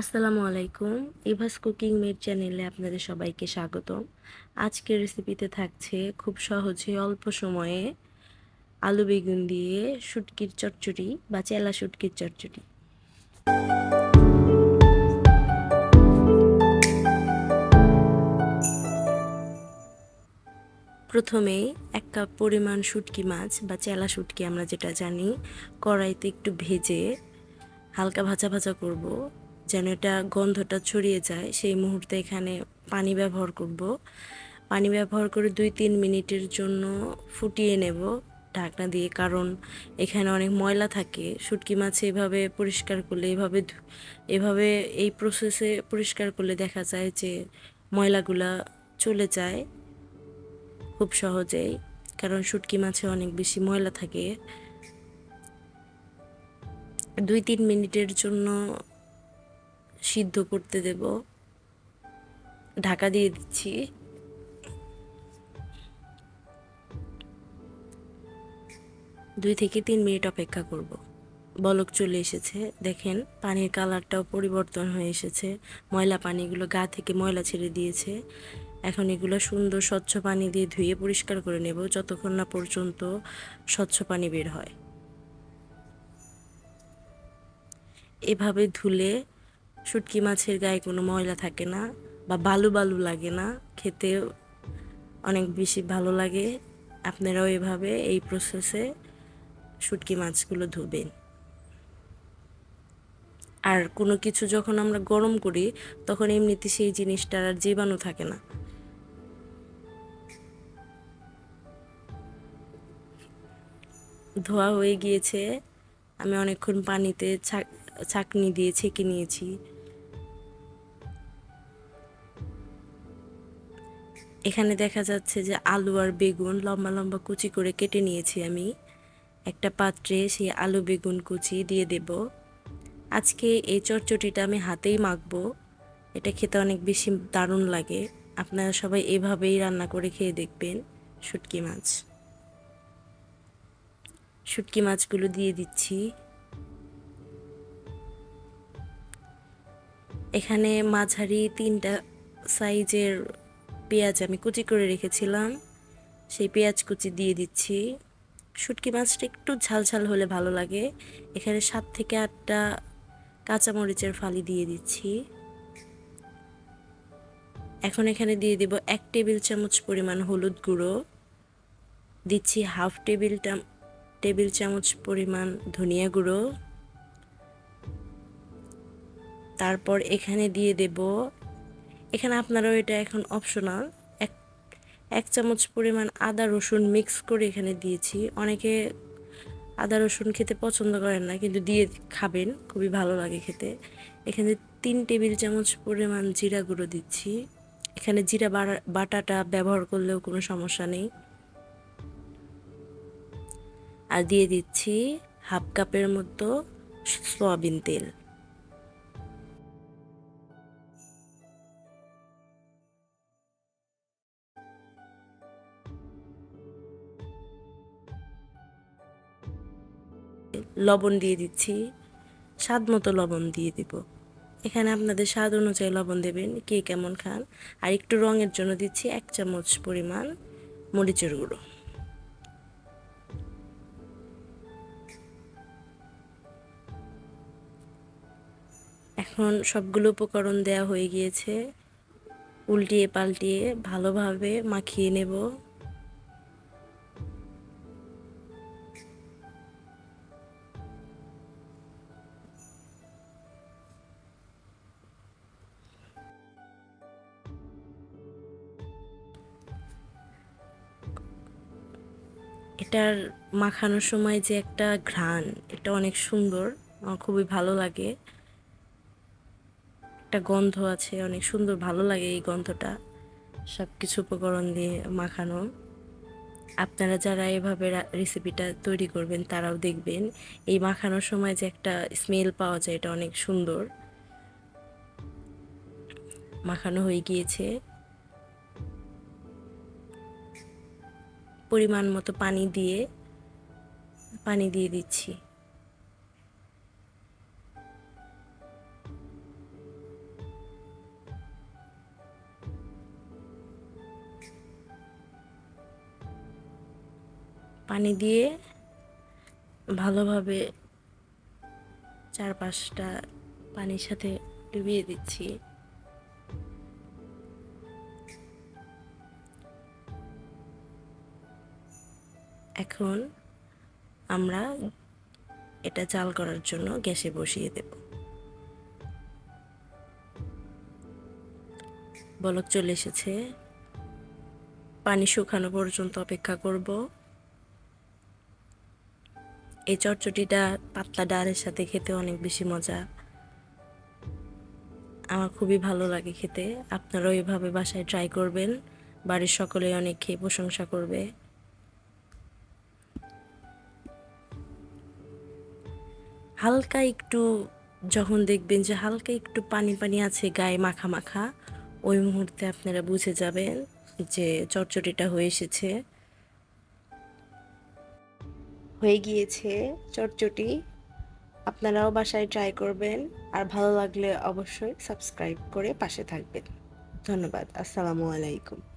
আসসালামু আলাইকুম। Eva's cooking made চ্যানেলে আপনাদের সবাইকে স্বাগতম। আজকের রেসিপিতে থাকছে খুব সহজে অল্প সময়ে আলু বেগুন দিয়ে শুটকির চচ্চড়ি বা চেলা শুটকির চচ্চড়ি। প্রথমেই এক কাপ পরিমাণ শুটকি মাছ বা চেলা শুটকি আমরা যেটা জানি, কড়াইতে একটু ভেজে হালকা ভাজা ভাজা করব। যেন এটা গন্ধটা ছড়িয়ে যায়, সেই মুহূর্তে এখানে পানি ব্যবহার করব। পানি ব্যবহার করে দুই তিন মিনিটের জন্য ফুটিয়ে নেব ঢাকনা দিয়ে, কারণ এখানে অনেক ময়লা থাকে। শুটকি মাছ এভাবে পরিষ্কার করলে, এভাবে এভাবে এই প্রসেসে পরিষ্কার করলে দেখা যায় যে ময়লাগুলা চলে যায় খুব সহজেই, কারণ শুটকি মাছে অনেক বেশি ময়লা থাকে। দুই তিন মিনিটের জন্য সিদ্ধ করতে দেব। ঢাকা দিয়ে দিচ্ছি। দুই থেকে তিন মিনিট অপেক্ষা করব। বলক চলে এসেছে। দেখেন, পানির কালারটাও পরিবর্তন হয়ে এসেছে। ময়লা পানিগুলো গা থেকে ময়লা ছেড়ে দিয়েছে। এখন এগুলো সুন্দর স্বচ্ছ পানি দিয়ে ধুয়ে পরিষ্কার করে নেব। যতক্ষণ না পর্যন্ত স্বচ্ছ পানি বের হয়। এভাবে ধুলে শুটকি মাছের গায়ে কোনো ময়লা থাকে না বা বালু বালু লাগে না, খেতে অনেক বেশি ভালো লাগে। আপনারাও এভাবে এই প্রসেসে শুটকি মাছগুলো ধুবেন। আর কোনো কিছু যখন আমরা গরম করি, তখন এমনিতে সেই জিনিসটার আর জীবাণু থাকে না। ধোয়া হয়ে গিয়েছে, আমি অনেকক্ষণ পানিতে ছাক- ছাঁকনি দিয়ে ছেঁকে নিয়েছি। এখানে দেখা যাচ্ছে যে আলু আর বেগুন লম্বা লম্বা কুচি করে কেটে নিয়েছি আমি। একটা পাত্রে সেই আলু বেগুন কুচি দিয়ে দেব। আজকে এই চটচটিটা আমি হাতেই মাখবো। এটা খেতে অনেক বেশি দারুণ লাগে। আপনারা সবাই এভাবেই রান্না করে খেয়ে দেখবেন শুটকি মাছ। শুটকি মাছগুলো দিয়ে দিচ্ছি। এখানে মাঝারি তিনটা সাইজের পেঁয়াজ আমি কুচি করে রেখেছিলাম। সেই পেঁয়াজ কুচি দিয়ে দিচ্ছি। শুটকি মাছটা একটু ঝাল ঝাল হলে ভালো লাগে। এখানে সাত থেকে আটটা কাঁচামরিচের ফালি দিয়ে দিচ্ছি। এখন এখানে দিয়ে দিব এক টেবিল চামচ পরিমাণ হলুদ গুঁড়ো। দিচ্ছি হাফ টেবিল টেবিল চামচ পরিমাণ ধনিয়া গুঁড়ো। তারপর এখানে দিয়ে দেব এখানে আপনারাও এটা এখন অপশনাল এক এক চামচ পরিমাণ আদা রসুন মিক্স করে এখানে দিয়েছি। অনেকে আদা রসুন খেতে পছন্দ করেন না, কিন্তু দিয়ে খাবেন, খুবই ভালো লাগে খেতে। এখানে তিন টেবিল চামচ পরিমাণ জিরা গুঁড়ো দিচ্ছি। এখানে জিরা বাটাটা ব্যবহার করলেও কোনো সমস্যা নেই। আর দিয়ে দিচ্ছি হাফ কাপের মতো সয়াবিন তেল। লবণ দিয়ে দিচ্ছি। স্বাদ মতো লবণ দিয়ে দিব। এখানে আপনাদের স্বাদ অনুযায়ী লবণ দেবেন, কে কেমন খান। আর একটু রঙের জন্য দিচ্ছি এক চামচ পরিমাণ মরিচের গুঁড়ো। এখন সবগুলো উপকরণ দেয়া হয়ে গিয়েছে। উল্টিয়ে পাল্টিয়ে ভালোভাবে মাখিয়ে নেব। এটার মাখানোর সময় যে একটা ঘ্রাণ, এটা অনেক সুন্দর, আমার খুবই ভালো লাগে। একটা গন্ধ আছে, অনেক সুন্দর, ভালো লাগে এই গন্ধটা। সব কিছু উপকরণ দিয়ে মাখানো। আপনারা যারা এভাবে রেসিপিটা তৈরি করবেন, তারাও দেখবেন, এই মাখানোর সময় যে একটা স্মেল পাওয়া যায়, এটা অনেক সুন্দর। মাখানো হয়ে গিয়েছে। পরিমাণ মতো পানি দিয়ে পানি দিয়ে দিচ্ছি। পানি দিয়ে ভালোভাবে চারপাশটা পানির সাথে ডুবিয়ে দিচ্ছি। এখন আমরা এটা চাল করার জন্য গ্যাসে বসিয়ে দেব। বলক চলে এসেছে। পানি শুকানো পর্যন্ত অপেক্ষা করব। এই চটচটিটা পাতলা ডালের সাথে খেতে অনেক বেশি মজা। আমার খুবই ভালো লাগে খেতে। আপনারাও এভাবে বাসায় ট্রাই করবেন। বাড়ির সকলে অনেক খেয়ে প্রশংসা করবে। হালকা একটু যখন দেখবেন যে হালকা একটু পানি পানি আছে গায়ে মাখা মাখা, ওই মুহূর্তে আপনারা বুঝে যাবেন যে চটচটিটা হয়ে এসেছে। হয়ে গিয়েছে চটচটি। আপনারাও বাসায় ট্রাই করবেন আর ভালো লাগলে অবশ্যই সাবস্ক্রাইব করে পাশে থাকবেন। ধন্যবাদ, আসসালামু আলাইকুম।